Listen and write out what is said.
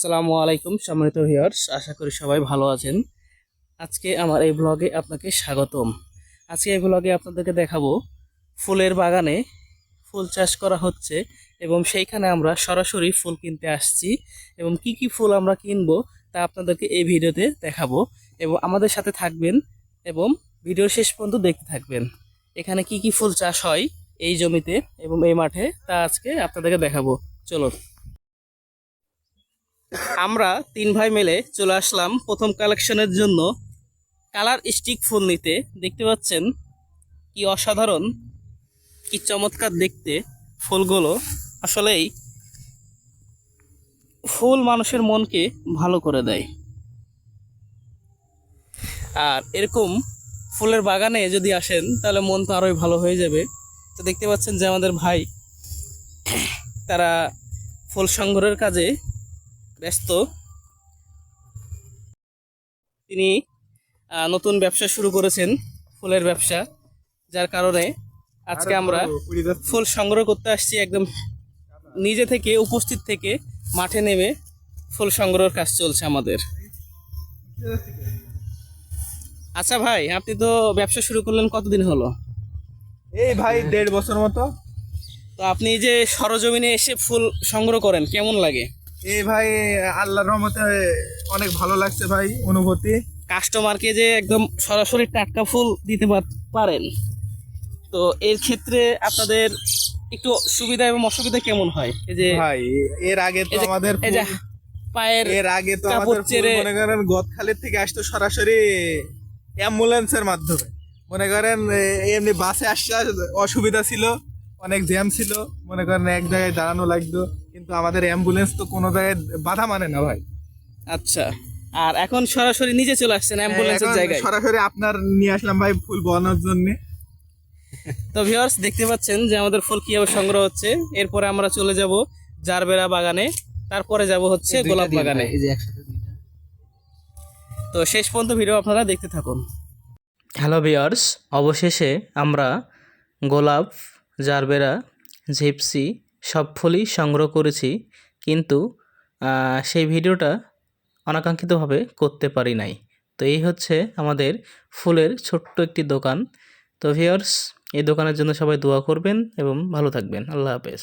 আসসালামু আলাইকুম, সম্মানিত ভিউয়ার্স আশা করি সবাই ভালো আছেন। আজকে আমার এই ব্লগে আপনাকে স্বাগতম। আজকে এই ব্লগে আপনাদেরকে দেখাবো ফুলের বাগানে ফুল চাষ করা হচ্ছে এবং সেইখানে আমরা সরাসরি ফুল কিনতে আসছি এবং কি কি ফুল আমরা কিনবো তা আপনাদেরকে এই ভিডিওতে দেখাবো এবং আমাদের সাথে থাকবেন এবং ভিডিওর শেষ পর্যন্ত দেখতে থাকবেন। এখানে কি কি ফুল চাষ হয় এই জমিতে এবং এই মাঠে তা আজকে আপনাদেরকে দেখাবো। চলুন। আমরা তিন ভাই মিলে চলে আসলাম প্রথম কালেকশনের জন্য কালার স্টিক ফুল নিতে। দেখতে পাচ্ছেন কি অসাধারণ, কি চমৎকার দেখতে ফুলগুলো। আসলেই ফুল মানুষের মনকে ভালো করে দেয়। আর এরকম ফুলের বাগানে যদি আসেন, তাহলে মন তো আরোই ভালো হয়ে যাবে। তো দেখতে পাচ্ছেন যে আমাদের ভাই, তারা ফুল সংগ্রহের কাজে ব্যস্ত। তিনি নতুন ব্যবসা শুরু করেছেন ফুলের ব্যবসা যার কারণে আজকে আমরা ফুল সংগ্রহ করতে আসছি একদম নিজে থেকে উপস্থিত থেকে মাঠে নেমে ফুল সংগ্রহের কাজ চলছে আমাদের। আচ্ছা ভাই আপনি তো ব্যবসা শুরু করলেন কতদিন হলো? এই ভাই দেড় বছর মতো। তো আপনি যে সরজমিনে এসে ফুল সংগ্রহ করেন কেমন লাগে? এই ভাই আল্লাহর রহমতে অনেক ভালো লাগছে ভাই অনুভূতি। কাস্টমারকে যে একদম সরাসরি টাটকা ফুল দিতে পার- পারেন। তো এর ক্ষেত্রে আপনাদের একটু সুবিধা এবং অসুবিধা কেমন হয়? এই যে ভাই এর আগে তো আমাদের পায়ের এর আগে তো আমাদের মনে করেন গদখালির থেকে আসতো সরাসরি অ্যাম্বুলেন্সের মাধ্যমে। মনে করেন এ, এমনি বাসে আসতে অসুবিধা ছিল অনেক জ্যাম ছিল মনে করেন এক জায়গায় দাঁড়ানো লাগতো। কিন্তু আমাদের অ্যাম্বুলেন্স তো কোনো জায়গায় বাধা মানে না ভাই। আচ্ছা আর এখন সরাসরি নিজে চলে আসছেন অ্যাম্বুলেন্সের জায়গায়? সরাসরি আপনার নিয়ে আসলাম ভাই ফুল বলানোর জন্য। তো ভিউয়ার্স দেখতে পাচ্ছেন যে আমাদের ফুল কীভাবে সংগ্রহ হচ্ছে। এরপরে আমরা চলে যাব জারবেরা বাগানে। তারপরে যাব হচ্ছে গোলাপ বাগানে। তো শেষ পর্যন্ত ভিডিও আপনারা দেখতে থাকুন। হ্যালো ভিউয়ার্স অবশেষে আমরা গোলাপ জারবেরা জিপসি সব ফুলই সংগ্রহ করেছি, কিন্তু সেই ভিডিওটা অনাকাঙ্ক্ষিতভাবে করতে পারি নাই। তো এই হচ্ছে আমাদের ফুলের ছোট্ট একটি দোকান। তো ভিওর্স এই দোকানের জন্য সবাই দোয়া করবেন এবং ভালো থাকবেন। আল্লাহ হাফেজ।